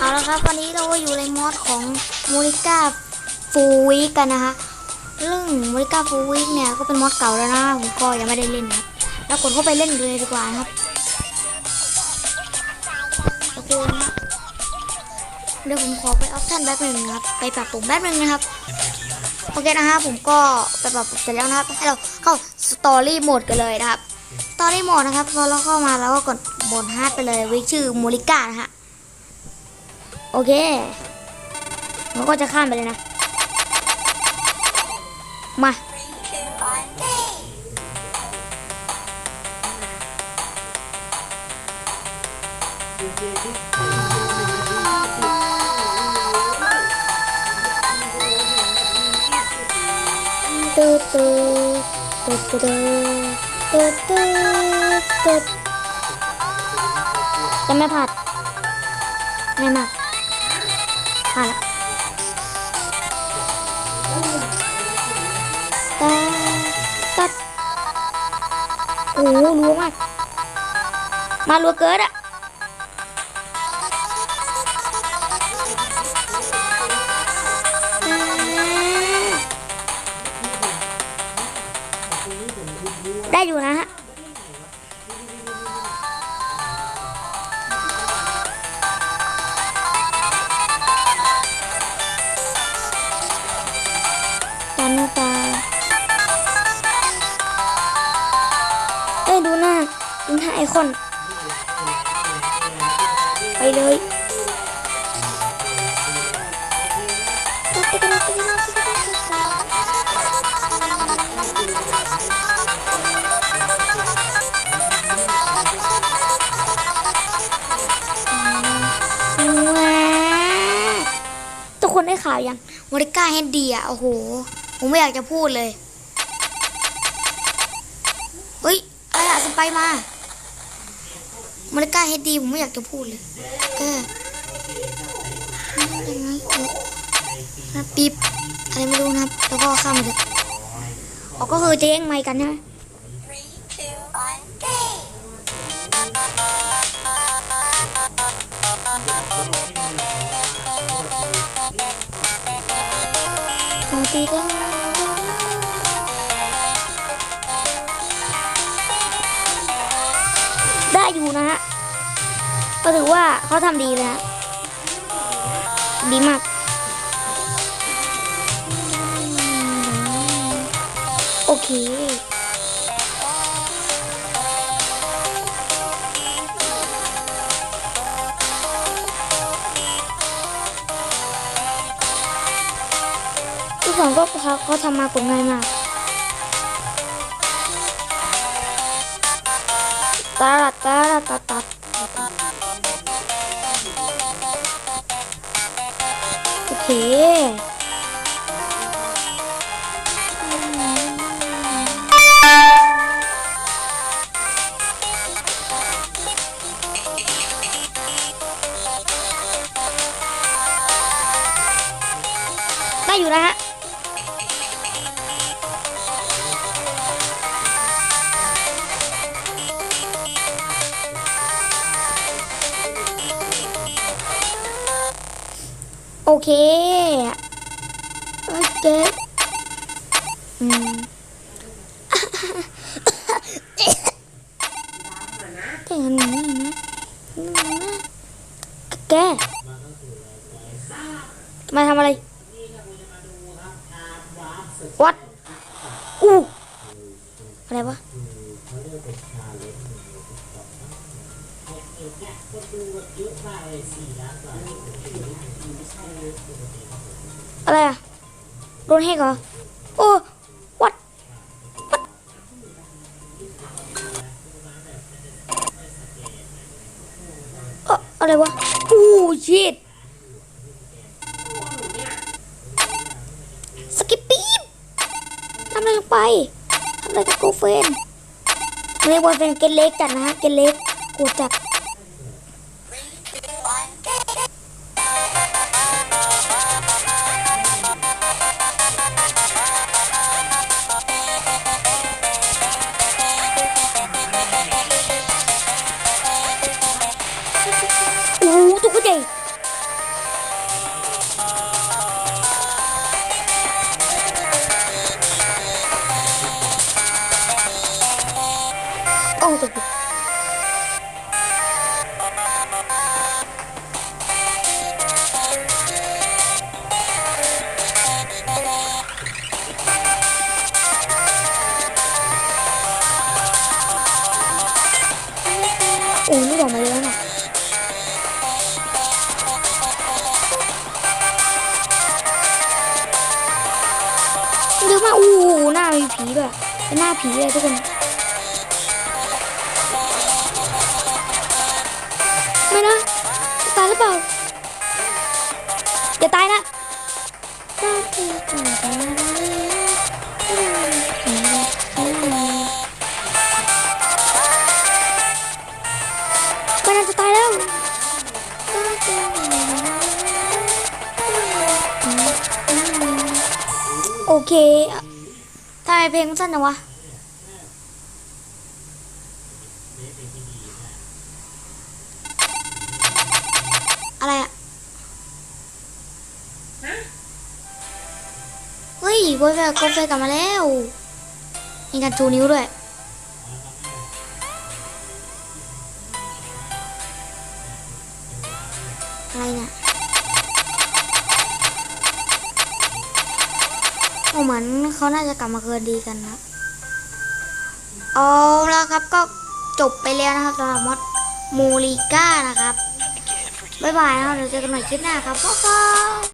เอาละครับวันนี้เราก็อยู่ในมอดของมูริก้าฟูวิกกันนะคะเรื่องมูริก้าฟูวิกเนี่ยก็เป็นมอดเก่าแล้วนะผมก็ยังไม่ได้เล่นนะแล้วกดเข้าไปเล่นเลยดีกว่าครับโอเคนะเดี๋ยวผมขอไปออปชั่นแป๊บหนึ่งครับไปปรับปรุงแป๊บหนึ่งนะครับโอเคนะฮะผมก็ไปปรับปรุงเสร็จแล้วนะครับให้เราเข้าสตอรี่โหมดกันเลยนะครับสตอรี่โหมดนะครับพอเราเข้ามาเราก็กดบนฮาร์ดไปเลยวิชื่อมูริก้านะฮะ โอเคเราก็จะข้ามไปเลยนะ มา ตูตูตูตูตูตูตูจะไม่ผัดง่ายมาก ผ่านละตาตัดโอ้รัวมากมารัวเกิดอะ คน ไปเลยทุกคนได้ข่าวยังมอริก้าเฮดดีอะ โอ้โห ผมไม่อยากจะพูดเลย เฮ้ยอะไรอะสไปมา มอริก้าเฮดดีผมไม่อยากจะพูดเลยเออยังไงเออนะปีบอะไรไม่รู้นะครับ แล้วก็ข้ามมาเลยออกก็คือจะแย่งไมค์กันใช่ไหม Three, two, นะฮะก็ถือว่าเขาทำดีเลยฮะดีมากโอเคทุกคนก็เขาเขาทำมากดง่ายมาก ตาตาตาตาโอเค เคโอเคอืมแต่อันนี้นะอืมแกมาทำอะไรวัดอู้อะไรวะ อะไรอะโดนแฮกเหรอ โอ้วัดวัดเอออะไรวะโอ้ชิดสกิปปีบทำอะไรลงไปทำอะไรกับโกเฟนเรียกว่าเป็นเกนเล็กจัดนะฮะ เกนเล็กกูจัด Okay, มีผีด้วยเป็นหน้าผีเลยทุกคน ไม่นะตายหรือเปล่า อย่าตายนะไม่น่าจะตายแล้วโอเคำไมเพลงสั้นจังวะอะไรอะเฮ้ยโกเฟโกเฟกลับมาแล้วมีการชูนิ้วด้วยอะไรเนี่ย เหมือนเขาน่าจะกลับมาคืนดีกันนะเอาแล้วครับก็จบไปแล้วนะครับสำหรับมดมูริก้านะครับ บ๊ายบายนะครับเดี๋ยวเจอกันใหม่คลิปหน้าครับพ่อบ